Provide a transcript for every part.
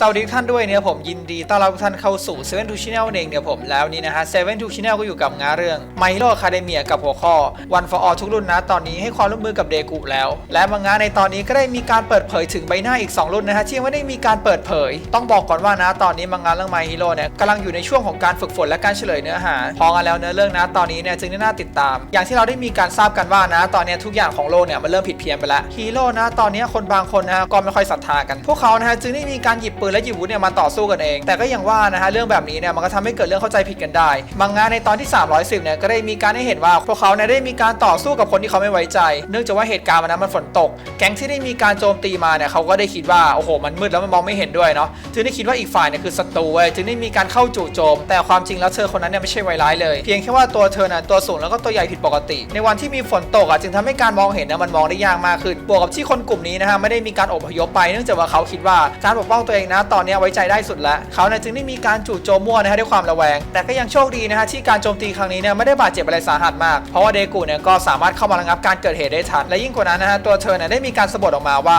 สวัสดีทุกท่านด้วยเนี่ยผมยินดีต้อนรับทุกท่านเข้าสู่7 2 Channel เองเนี่ยผมแล้วนี่นะฮะ7 2 Channel ก็อยู่กับงานเรื่อง My Hero Academia กับหัวข้อ One for All ทุกรุ่นนะ ตอนนี้ให้ความร่วมมือกับเดกุแล้ว และมังงะในตอนนี้ก็ได้มีการเปิดเผยถึงใบหน้าอีก 2 รุ่นนะฮะที่ยังไม่ได้มีการเปิดเผย ต้องบอกก่อนว่านะตอนนี้มังงะเรื่อง My Hero เนี่ยกำลังอยู่ในช่วงของการฝึกฝนและการเฉลยเนื้อหาพอกันแล้วเนื้อเรื่องนะตอนนี้เนี่ยจึงได้น่าติดตาม อย่างที่เราได้มีการทราบกันว่านะ ตอนนี้ทุกอย่างของโลกเนี่ยมันเริ่มผิดเพี้ยนไปแล้วฮีโร่นะตอนนี้คนบางคนนะก็ไม่ค่อยศรัทธากันพวกเขานะฮะจึงได้มีการหยิบปืนและหยิบวุธเนี่ยมาต่อสู้กันเอง แต่ก็ยังว่านะฮะเรื่องแบบนี้เนี่ยมันก็ทำให้เกิดเรื่องเข้าใจผิดกันได้มังงะในตอนที่ 310เนี่ยก็ได้มีการให้เห็นว่าพวกเขาเนี่ยได้มีการต่อสู้กับคนที่เขาไม่ไว้ใจ เนื่องจากว่าเหตุการณ์วันนั้นมันฝนตก แก๊งที่ได้มีการโจมตีมาเนี่ยเขาก็ได้คิดว่าโอ้โหมันมืดแล้วมันมองไม่เห็นด้วยเนาะจึงได้คิดว่าอีกฝ่ายเนี่ยคือศัตรูเว้ยจึงได้มีการเข้าจู่โจม แต่ความจริงแล้วเธอคนนั้นเนี่ยไม่ใช่ไวร้ายเลยเพียงแค่ว่าตัวเธอน่ะตัวสูงแล้วก็ตัวใหญ่ผิดปกติ ในวันที่มีฝนตกอะจึงทำให้การมองเห็นเนี่ยมันมองได้ยากมากขึ้นบวกกับที่คนกลุ่มนี้นะฮะไม่ได้มีการอพยพไป เนื่องจากว่าเขาคิดว่าการปกป้องตัวเองนะตอนนี้ไว้ใจได้สุดแล้วเขาเนี่ยจึงได้มีการจู่โจมมั่วนะฮะด้วยความระแวง แต่ก็ยังโชคดีนะฮะที่การโจมตีครั้งนี้เนี่ยไม่ได้บาดเจ็บอะไรสาหัสมาก เพราะว่าเดกูเนี่ยก็สามารถเข้ามาระงับการเกิดเหตุได้ทันและยิ่งกว่านั้นนะฮะตัวเธอเนี่ยได้มีการสะบัดออกมาว่า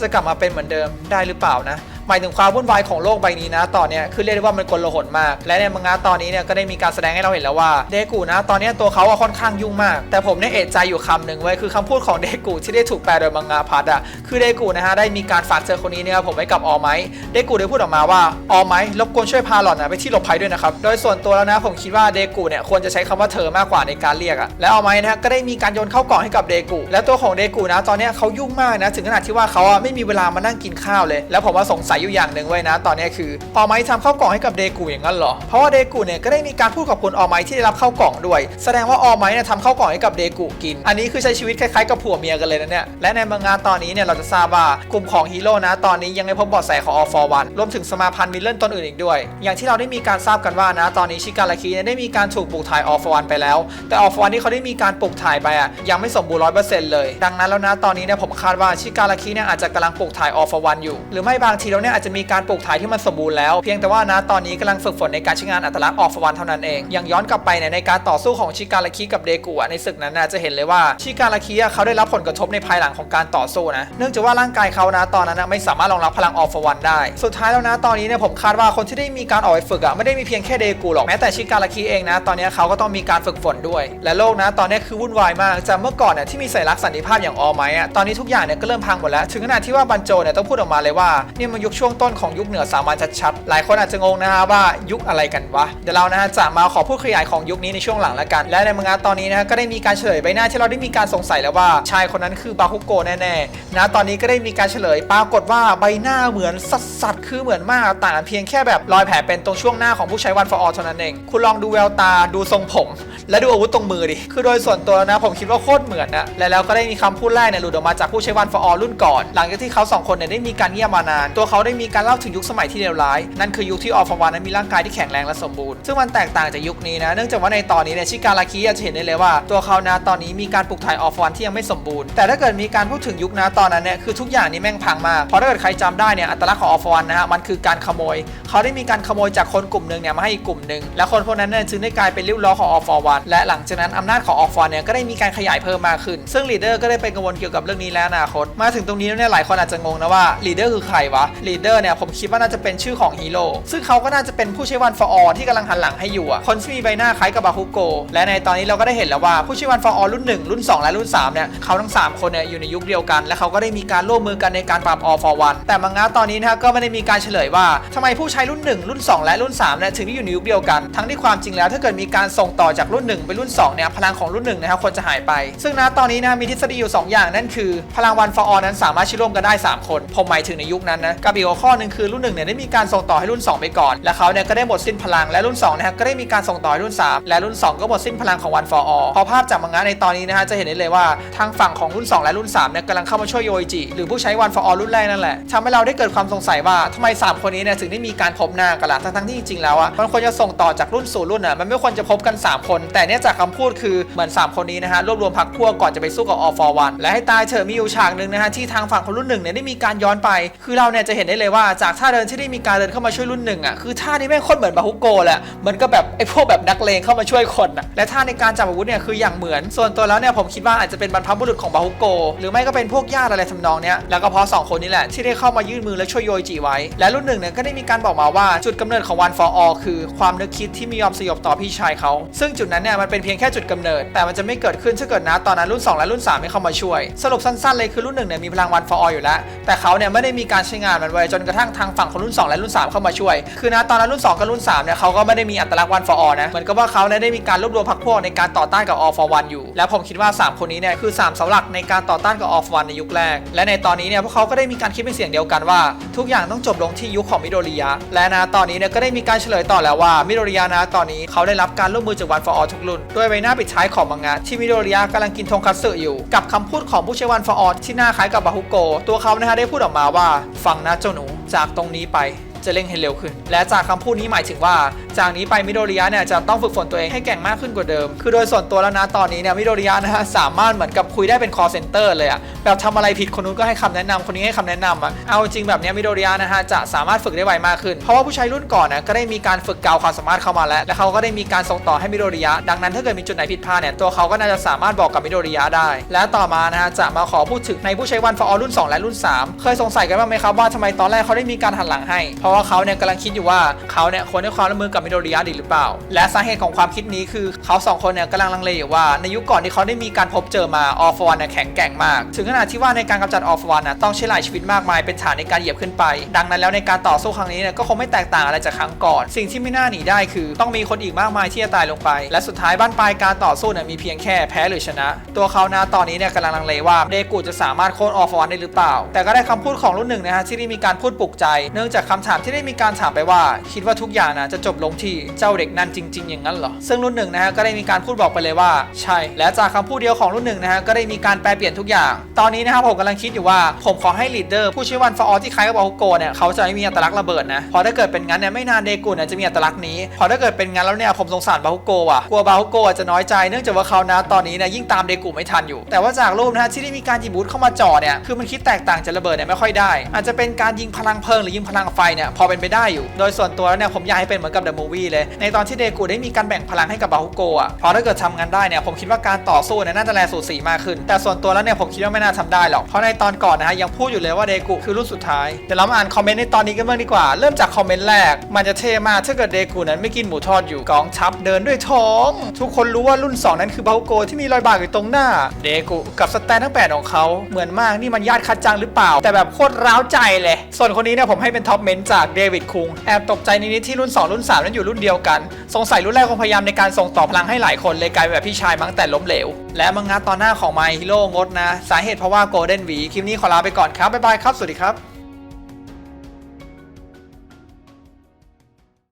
จะกลับมาเป็นเหมือนเดิมได้หรือเปล่านะ หมายถึงความวุ่นวายของโลกใบนี้นะตอนเนี้ยคือเรียกได้ว่ามันกลหนมาก และในมังงะตอนนี้เนี่ยก็ได้มีการแสดงให้เราเห็นแล้วว่าเดกูนะ ตอนนี้ตัวเขาอะค่อนข้างยุ่งมาก แต่ผมเนี่ยเอะใจอยู่คำหนึ่งไว้คือคำพูดของเดกูที่ได้ถูกแปลโดยมังงะพัดอะคือเดกูนะฮะได้มีการฝากเจอคนนี้เนี่ยผมไว้กับออไมเดกูได้พูดออกมาว่าออไมรบกวนช่วยพาหล่อนนะไปที่หลบภัยด้วยนะครับโดยส่วนตัวแล้วนะผมคิดว่าเดกูเนี่ยควรจะใช้คำว่าเธอมากกว่าในการเรียกอะและออไมนะก็ได้มีการโยนเข้ากล่องให้กับเดกูและตัวของเดกูนะตอนนี้เขายุ่งมากนะถึงขนาดที่ว่าเขาอะไม่มีเวลามานั่งกินข้าวเลย แล้วผมว่าสงสัยอยู่อย่างหนึ่งไว้นะ ตอนนี้คือออไมทำข้าวกล่องให้กับเดกูอย่างนั้นเหรอ เพราะว่าเดกูเนี่ยก็ได้มีการพูดขอบคุณออไมที่ได้รับข้าวกล่องด้วย แสดงว่าออไมเนี่ยทำข้าวกล่องให้กับเดกูกิน อันนี้คือใช้ชีวิตคล้ายๆกับผัวเมียกันเลยนะเนี่ย และในมังงะตอนนี้เนี่ยเราจะทราบว่ากลุ่มของฮีโร่นะตอนนี้ยังไม่พบเบาะแสของออฟอร์วันรวมถึงสมาพันธ์มิลเลนตนอื่นอีกด้วย อย่างที่เราได้มีการทราบกันว่านะ ตอนนี้ชิการาคีเนี่ยได้มีการถูกปลูกถ่ายออฟอร์วันไปแล้ว แต่ออฟอร์วันที่เขาได้มีการปลูกถ่ายไปอะยังไม่สมบูรณ์ร้อยเปอร์เซ็นต์เลย ดังนั้นแล้วนะตอนนี้เนี่ยผมคาดว่าชิการาคีเนี่ยอาจจะกำลังปลูกถ่ายออฟอร์วันอยู่ หรือไม่บางทีแล้วเนี่ยอาจจะมีการปลูกถ่ายที่มันสมบูรณ์แล้ว เพียงแต่ว่านะตอนนี้กำลังฝึกฝนในการใช้งานอัตลักษณ์ออฟวันเท่านั้นเองอย่างย้อนกลับไปเนี่ยในการต่อสู้ของชิการาคิกับเดกุอะในศึกนั้นนะจะเห็นเลยว่าชิการาคิอะเขาได้รับผลกระทบในภายหลังของการต่อสู้นะเนื่องจากว่าร่างกายเขานะตอนนั้นนะไม่สามารถรองรับพลังออฟวันได้ สุดท้ายแล้วนะตอนนี้เนี่ยผมคาดว่าคนที่ได้มีการออกไปฝึกอะไม่ได้มีเพียงแค่เดกุหรอกแม้แต่ชิการาคิเองนะ ตอนนี้เขาก็ต้องมีการฝึกฝนด้วย และโลกนะตอนนี้คือวุ่นวายมากจากเมื่อก่อนเนี่ยที่มีสัญลักษณ์สันติภาพอย่างออไมอะตอนนี้ทุกอย่างเนี่ยก็เริ่มพังหมดแล้ว ถึงขนาดที่ว่าบันโจเนี่ยต้องพูดออกมาเลยว่านี่มันยุคช่วงต้นของยุคเหนือสามัญชัดๆ หลายคนอาจจะงงนะฮะว่ายุคอะไรกันวะ เดี๋ยวเรานะฮะจะมาขอพูดขยายของยุคนี้ในช่วงหลังแล้วกัน และในมังงะตอนนี้นะฮะก็ได้มีการเฉลยใบหน้าที่เราได้มีการสงสัยแล้วว่าชายคนนั้นคือบาคุโกะแน่ๆนะตอนนี้ก็ได้มีการเฉลยปรากฏว่าใบหน้าเหมือนสัสสัสคือเหมือนมากต่างเพียงแค่แบบรอยแผลเป็นตรงช่วงหน้าของผู้ใช้วันฟอร์อเท่านั้นเองคุณลองดูแววตาดูทรงผม และดูอาวุธตรงมือดิ คือโดยส่วนตัวนะผมคิดว่าโคตรเหมือนนะ และแล้วก็ได้มีคำพูดแรกเนี่ยหลุดออกมาจากผู้ใช้วันฟอร์รุ่นก่อน หลังจากที่เขาสองคนเนี่ยได้มีการเงียบมานาน ตัวเขาได้มีการเล่าถึงยุคสมัยที่เลวร้าย นั่นคือยุคที่ออฟวานนั้นมีร่างกายที่แข็งแรงและสมบูรณ์ ซึ่งมันแตกต่างจากยุคนี้นะ เนื่องจากว่าในตอนนี้เนี่ยชิการาคิจะเห็นได้เลยว่า ตัวเขานะตอนนี้มีการปลูกถ่ายออฟวันที่ยังไม่สมบูรณ์ แต่ถ้าเกิดมีการพูดถึงยุคนะตอนนั้นเนี่ยคือทุกอย่างนี่แม่งพังมาก เพราะถ้าเกิดใครจำได้เนี่ยอัตลักษณ์ของออฟวันนะฮะมันคือการขโมย เขาได้มีการขโมยจากคนกลุ่มหนึ่งเนี่ยมาให้อีกกลุ่มหนึ่งและคนพวกนั้นเนี่ยจึงได้กลายเป็นริ้วล้อของออฟวันและหลังจากนั้นอำนาจของออฟวันเนี่ยก็ได้มีการขยายเพิ่มมากขึ้น ซึ่งลีดเดอร์ก็ได้เป็นกังวลเกี่ยวกับเรื่องนี้และอนาคต มาถึงตรงนี้แล้วเนี่ยหลายคนอาจจะงงนะว่าลีดเดอร์คือใครวะลีดเดอร์เนี่ยผมคิดว่าน่าจะเป็นชื่อของฮีโร่ซึ่งเขาก็น่าจะเป็นผู้ใช้วันฟอร์ที่กำลังหันหลังให้อยู่อะคนที่มีใบหน้าคล้ายกับบาคุโกะและในตอนนี้เราก็ได้เห็นแล้วว่าผู้ใช้วันฟอร์รุ่น 1 รุ่น 2 และรุ่น3เนี่ยเขาทั้ง 3 คนเนี่ยอยู่ในยุคเดียวกัน และเขาก็ได้มีการร่วมมือกันในการปราบออฟอร์วันแต่มังงะตอนนี้นะก็ไม่ได้มีการเฉลยว่าทำไมผู้ใช้รุ่น 1 รุ่น 2 และรุ่น3เนี่ยถึงได้อยู่ในยุคเดียวกันทั้งที่ความจริงแล้วถ้าเกิดมีการส่งต่อจากรุ่น่น 1 ไปรุ่น2เนี่ยพลังของรุ่น1นะครับควรจะหายไป ซึ่งนะตอนนี้นะมีทฤษฎีอยู่ 2 อย่างนั่นคือ พลังวันฟอร์นั้นสามารถใช้ร่วมกันได้ 3 คน ผมหมายถึงในยุคนั้นนะกับอีกข้อหนึ่งคือรุ่น1เนี่ยได้มีการส่งต่อให้รุ่น 2 ไปก่อน และเขาเนี่ยก็ได้หมดสิ้นพลังและรุ่น2นะครับก็ได้มีการส่งต่อให้รุ่น 3 และรุ่น 2 ก็หมดสิ้นพลังของวันฟอร์พอภาพจากมังงะในตอนนี้นะฮะจะเห็นได้เลยว่าทางฝั่งของรุ่น 2 และรุ่น3เนี่ยกำลังเข้ามาช่วยโยจิหรือผู้ใช้วันฟอร์รุ่นแรกนั่นแหละทำให้เราได้เกิดความสงสัยว่าทำไมสามคนนี้เนี่ยถึงได้มีการพบหน้ากันล่ะทั้งๆที่จริงๆแล้วอะมันควรจะส่งต่อจากรุ่นสู่รุ่นอะมันไม่ควรจะพบกัน 3 คนแต่เนี่ยจากคำพูดคือเหมือน 3 คนนี้นะฮะรวบรวมพักพวกก่อนจะไปสู้กับ All for One และให้ตายเถอะมีอยู่ฉากหนึ่งนะฮะที่ทางฝั่งคนรุ่นหนึ่งเนี่ยได้มีการย้อนไป คือเราเนี่ยจะเห็นได้เลยว่าจากท่าเดินที่ได้มีการเดินเข้ามาช่วยรุ่นหนึ่งอะคือท่านี้แม่งโคตรเหมือนบาฮุโกแหละเหมือนกับแบบไอ้พวกแบบนักเลงเข้ามาช่วยคนอะและท่าในการจับอาวุธเนี่ยคืออย่างเหมือนส่วนตัวแล้วเนี่ยผมคิดว่าอาจจะเป็นบรรพบุรุษของบาฮุโก หรือไม่ก็เป็นพวกญาติอะไรทำนองเนี้ยแล้วก็เพราะสองคนนี้แหละที่ได้เข้ามายื่นมือและช่วยโยจิไว้ และรุ่นหนึ่งเนี่ยก็ได้มีการบอกมาว่าจุดกำเนิดของ One for All คือความนึกคิดที่ไมียอมสยบต่อพี่ชายเขาซึ่งจุดนั้น้นเนี่ยมันเป็นเพียงแค่จุดกำเนิด แต่มันจะไม่เกิดขึ้นถ้าเกิดนะตอนนั้นรุ่น 2 และรุ่น 3 ไม่เข้ามาช่วย สรุปสั้นๆเลยคือรุ่นหนึ่งเนี่ยมีพลัง One for All อยู่แล้ว แต่เขาเนี่ยไม่ได้มีการใช้งานมันไว้จนกระทั่งทางฝั่งของรุ่น 2 และรุ่น 3 เข้ามาช่วย คือนะตอนนั้นรุ่น 2 กับรุ่น 3 เนี่ยเขาก็ไม่ได้มีอัตลักษณ์ One for All นะเหมือนกับว่าเขาเนี่ยได้มีการรวบรวมพรรคพวกในการต่อต้านกับ All for One อยู่ และผมคิดว่า 3 คนนี้เนี่ยคือ 3 เสาหลักในการต่อต้านกับ All for One ในยุคแรก และในตอนนี้เนี่ยพวกเขาก็ได้มีการคิดเป็นเสียงเดียวกันว่า ทุกอย่างต้องจบลงที่ยุคของมิโดริยะและนะตอนนี้เนี่ยก็ได้มีการเฉลยต่อแล้วว่ามิโดริยะนะตอนนี้เขาได้รับการร่วมมือจาก One for All ทุกรุ่น ด้วยใบหน้าปิดท้ายของมังงะที่มิโดริยะกำลังกินทงคัตสึอยู่ กับคำพูดของผู้ใช้ One for All ที่หน้าคล้ายกับบาฮุโก ตัวเขานะฮะได้พูดออกมาว่า ฟังนะเจ้าหนูจากตรงนี้ไป จะเร่งให้เร็วขึ้น และจากคำพูดนี้หมายถึงว่า จากนี้ไปมิโดริยะเนี่ยจะต้องฝึกฝนตัวเองให้แก่งมากขึ้นกว่าเดิม คือโดยส่วนตัวแล้วนะตอนนี้เนี่ยมิโดริยะนะฮะสามารถเหมือนกับคุยได้เป็น call center เลยอะแบบทำอะไรผิดคนนู้นก็ให้คำแนะนำคนนี้ให้คำแนะนำอะเอาจริงแบบนี้มิโดริยะนะฮะจะสามารถฝึกได้ไวมากขึ้น เพราะว่าผู้ใช้รุ่นก่อนนะก็ได้มีการฝึกเกาความสามารถเข้ามาแล้ว และเขาก็ได้มีการส่งต่อให้มิโดริยะ ดังนั้นถ้าเกิดมีจุดไหนผิดพลาดเนี่ยตัวเขาก็น่าจะสามารถบอกกับมิโดริยะได้ และต่อมานะฮะจะมาขอพูดถึงในผู้ใช้วัน for all รุ่น 2 และรุ่น 3 เคยสงสัยกันบ้างไหมครับว่าทำไมตอนแรกเขาได้มีการหันหลังให้เพราราะว่าเขาเนี่ยกำลังคิดอยู่ว่าเขาเนี่ยควรให้ความร่วมมือกับมิโดริยะดีหรือเปล่า และสาเหตุของความคิดนี้คือเขาสองคนเนี่ยกำลังลังเลอยู่ว่าในยุคก่อนที่เขาได้มีการพบเจอมา all for one เนี่ยแข็งแกร่งมาก ถึงขนาดที่ว่าในการกำจัด all for one นะต้องใช้หลายชีวิตมากมายเป็นฐานในการเหยียบขึ้นไป ดังนั้นแล้วในการต่อสู้ครั้งนี้เนี่ยก็คงไม่แตกต่างอะไรจากครั้งก่อน สิ่งที่ไม่น่าหนีได้คือ ต้องมีคนอีกมากมายที่จะตายลงไป และสุดท้ายบ้านปลายการต่อสู้เนี่ยมีเพียงแค่แพ้หรือชนะ ตัวเขานะตอนนี้เนี่ยกำลังลังเลว่าเดกูจะสามารถโค่น all for one ได้หรือเปล่า แต่ก็ได้คำพูดของรุ่นหนึ่งนะฮะที่ได้มีการพูดปลุกใจ เนื่องจากคำถามที่ได้มีการถามไปว่า คิดว่าทุกอย่างนะจะจบลงที่เจ้าเด็กนั่นจริง ๆ อย่างนั้นเหรอ ซึ่งรุ่นหนึ่งนะฮะก็ได้มีการพูดบอกไปเลยว่า ใช่ และจากคำพูดเดียวของรุ่นหนึ่งนะฮะก็ได้มีการแปลเปลี่ยนทุกอย่าง ตอนนี้นะครับผมกำลังคิดอยู่ว่าผมขอให้ลีดเดอร์ผู้ชื่อวันฟอร์ที่คล้ายกับบาฮุโกเนี่ยเขาจะไม่มีอัตลักษณ์ระเบิดนะพราะถ้าเกิดเป็นงั้นเนี่ยไม่นานเดกุเนี่ยจะมีอัตลักษณ์นี้พราะถ้าเกิดเป็นงั้นแล้วเนี่ยผมสงสารบาฮุโกว่ะกลัวบาฮุโกจจะน้อยใจเนื่องจากว่าเขานะตอนนี้เนี่ยยิ่งตามเดกุไม่ทันอยู่ แต่ว่าจากรูปนะฮะที่ได้มีการยิบบูทเข้ามาจ่อเนี่ยคือมันคิดแตกต่างจากระเบิดเนี่ยไม่ค่อยได้ อาจจะเป็นการยิงพลังเพลิงหรือยิงพลังไฟเนี่ยพอเป็นไปได้อยู่ โดยส่วนตัวแล้วเนี่ยผมอยากให้เป็นเหมือนกับเดอะมูวี่เลย ในตอนที่เดกูได้มีการแบ่งพลังให้กับบาฮุโกะเพราะถ้าเกิดทำงานได้เนี่ยผมคิดว่าการต่อสู้เนี่ยน่าจะแลสูสีมากขึ้น แต่ส่วนตัวแล้วเนี่ยผมคิดว่าไม่น่าทำได้หรอก เพราะในตอนก่อนนะฮะยังพูดอยู่เลยว่าเดกูคือรุ่นสุดท้าย เดี๋ยวเรามาอ่านคอมเมนต์ในตอนนี้กันบ้างดีกว่า เริ่มจากคอมเมนต์แรก มันจะเท่มากถ้าเกิดเดกูนั้นไม่กินหมูทอดอยู่กองทัพเดินด้วยท้อง ทุกคนรู้ว่ารุ่น 2 นั้นคือบาฮุโกะที่มีรอยบากอยู่ตรงหน้า เดกูกับสแตนทั้งแปดของเขาเหมือนมากนี่มันญาติคัดจังหรือเปล่า แต่แบบโคตรร้าวใจเลย ส่วนคนนี้เนี่ยผมให้เป็นท็อปเมนต์จากเดวิดคุง แอบตกใจนิดๆที่รุ่น 2 รุ่น 3 นั้นอยู่รุ่นเดียวกัน สงสัยรุ่นแรกคงพยายามในการส่งต่อพลังให้หลายคนเลยกลายเป็นแบบพี่ชายมั้งแต่ล้มเหลว และมังงะตอนหน้าของไมฮิโร่งดนะ สาเหตุเพราะว่าโกลเด้นวีคลิปนี้ขอลาไปก่อนครับบ๊ายบายครับสวัสดีครับ